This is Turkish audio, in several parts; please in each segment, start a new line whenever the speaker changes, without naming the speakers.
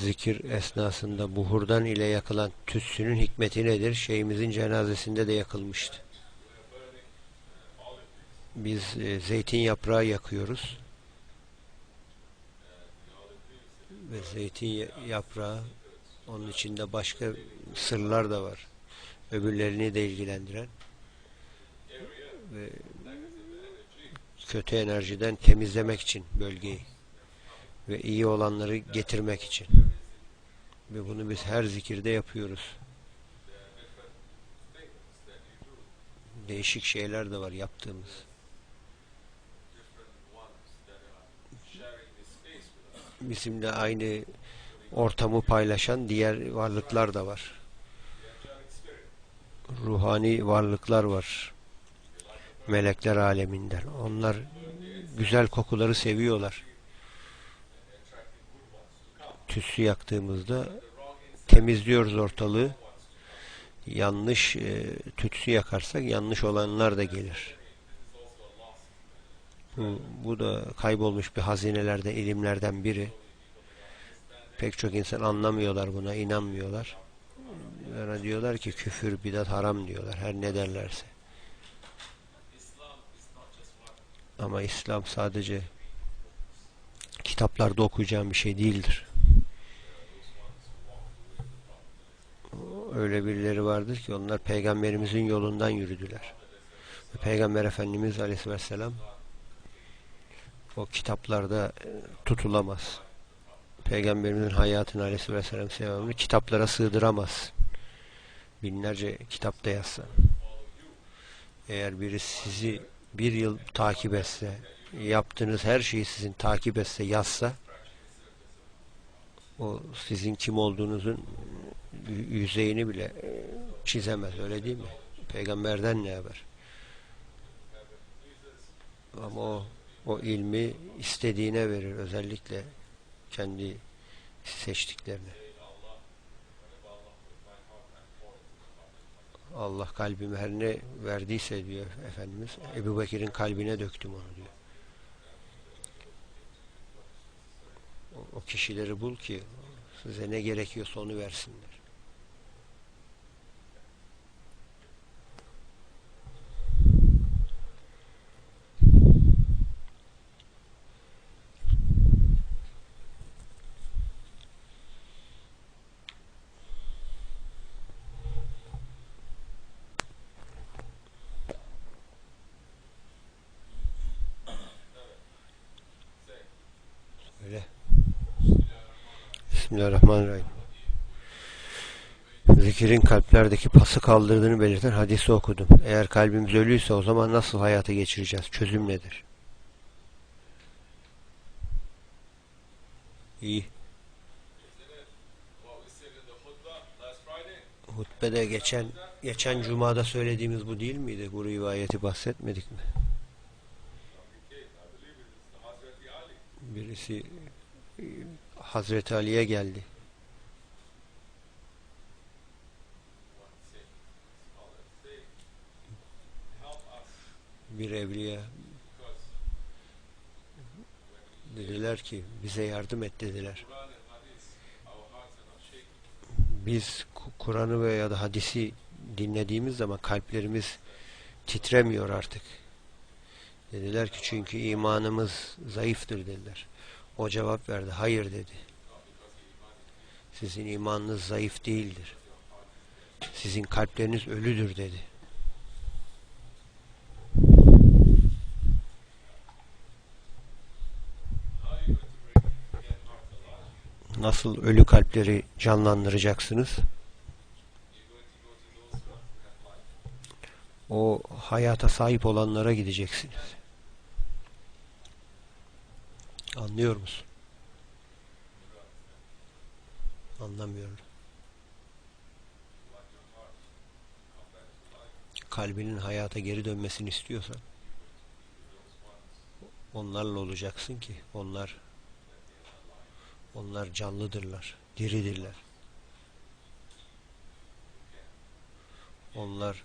Zikir esnasında buhurdan ile yakılan tütsünün hikmeti nedir? Şeyhimizin cenazesinde de yakılmıştı. Biz e, zeytin yaprağı yakıyoruz. Ve zeytin ya- yaprağı onun içinde başka sırlar da var. Öbürlerini de ilgilendiren ve kötü enerjiden temizlemek için bölgeyi ve iyi olanları getirmek için. Ve bunu biz her zikirde yapıyoruz. Değişik şeyler de var yaptığımız. Bizimle aynı ortamı paylaşan diğer varlıklar da var. Ruhani varlıklar var. Melekler aleminden. Onlar güzel kokuları seviyorlar. Tütsü yaktığımızda temizliyoruz ortalığı. Yanlış e, tütsü yakarsak yanlış olanlar da gelir. Bu, bu da kaybolmuş bir hazinelerden, ilimlerden biri. Pek çok insan anlamıyorlar buna, inanmıyorlar. Yani diyorlar ki küfür, bidat, haram diyorlar. Her ne derlerse. Ama İslam sadece kitaplarda okuyacağım bir şey değildir. Öyle birileri vardır ki onlar peygamberimizin yolundan yürüdüler. Peygamber Efendimiz Aleyhisselam o kitaplarda e, tutulamaz. Peygamberimizin hayatını Aleyhisselam sevabını kitaplara sığdıramaz. Binlerce kitapta yazsa. Eğer biri sizi bir yıl takip etse, yaptığınız her şeyi sizin takip etse, yazsa, o sizin kim olduğunuzun yüzeyini bile e, çizemez, öyle değil mi? Peygamberden ne haber? Ama o, o ilmi istediğine verir, özellikle kendi seçtiklerine. Allah kalbime her ne verdiyse diyor Efendimiz, Ebu Bekir'in kalbine döktüm onu diyor. O, o kişileri bul ki size ne gerekiyorsa onu versinler. Öyle. Bismillahirrahmanirrahim. Zikirin kalplerdeki pası kaldırdığını belirten hadisi okudum. Eğer kalbimiz ölüyse o zaman nasıl hayata geçireceğiz? Çözüm nedir? İyi. Hutbede geçen geçen cumada söylediğimiz bu değil miydi? Bu rivayeti bahsetmedik mi? Birisi Hazreti Ali'ye geldi. Bir evliya dediler ki bize yardım et dediler. Biz Ku- Kur'an'ı veya da hadisi dinlediğimiz zaman kalplerimiz titremiyor artık. Dediler ki çünkü imanımız zayıftır dediler. O cevap verdi. Hayır dedi. Sizin imanınız zayıf değildir. Sizin kalpleriniz ölüdür dedi. Nasıl ölü kalpleri canlandıracaksınız? O hayata sahip olanlara gideceksiniz. Anlıyor musun? Anlamıyorum. Kalbinin hayata geri dönmesini istiyorsan onlarla olacaksın ki onlar onlar canlıdırlar, diridirler. Onlar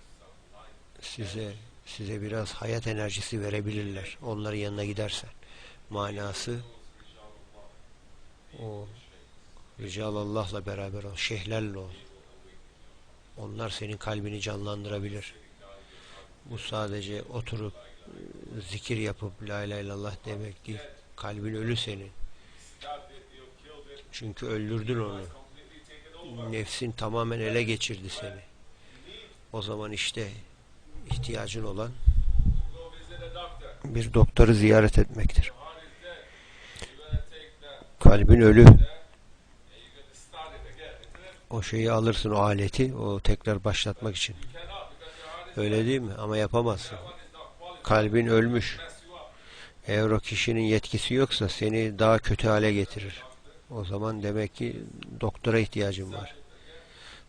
size size biraz hayat enerjisi verebilirler. Onların yanına gidersen. Manası O Rical Allah'la beraber ol, şeyhlerle ol. Onlar senin kalbini canlandırabilir. Bu sadece oturup e, zikir yapıp la ilahe illallah demek değil. Kalbin ölü senin. Çünkü öldürdün onu. Nefsin tamamen ele geçirdi seni. O zaman işte ihtiyacın olan bir doktoru ziyaret etmektir. Kalbin ölü. O şeyi alırsın o aleti o tekrar başlatmak için. Öyle değil mi? Ama yapamazsın. Kalbin ölmüş. Eğer o kişinin yetkisi yoksa seni daha kötü hale getirir. O zaman demek ki doktora ihtiyacın var.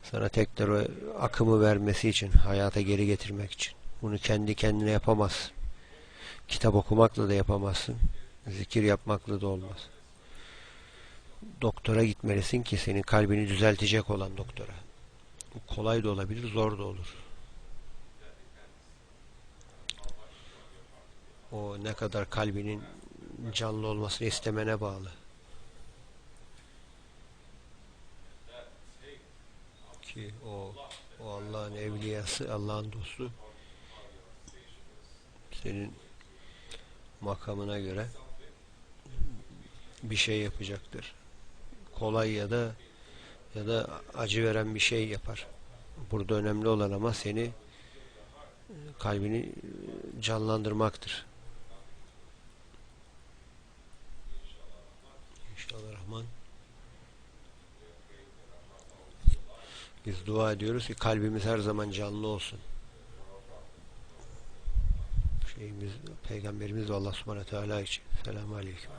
Sana tekrar o akımı vermesi için, hayata geri getirmek için. Bunu kendi kendine yapamazsın. Kitap okumakla da yapamazsın. Zikir yapmakla da olmaz. Doktora gitmelisin ki senin kalbini düzeltecek olan doktora. Bu kolay da olabilir, zor da olur. O ne kadar kalbinin canlı olmasını istemene bağlı. Ki o, o Allah'ın evliyası, Allah'ın dostu senin makamına göre bir şey yapacaktır. Kolay ya da ya da acı veren bir şey yapar. Burada önemli olan ama seni kalbini canlandırmaktır. İnşallah Rahman. Biz dua ediyoruz ki kalbimiz her zaman canlı olsun. Şeyimiz, Peygamberimiz ve Allah subhanahu teala için. Selamun aleyküm.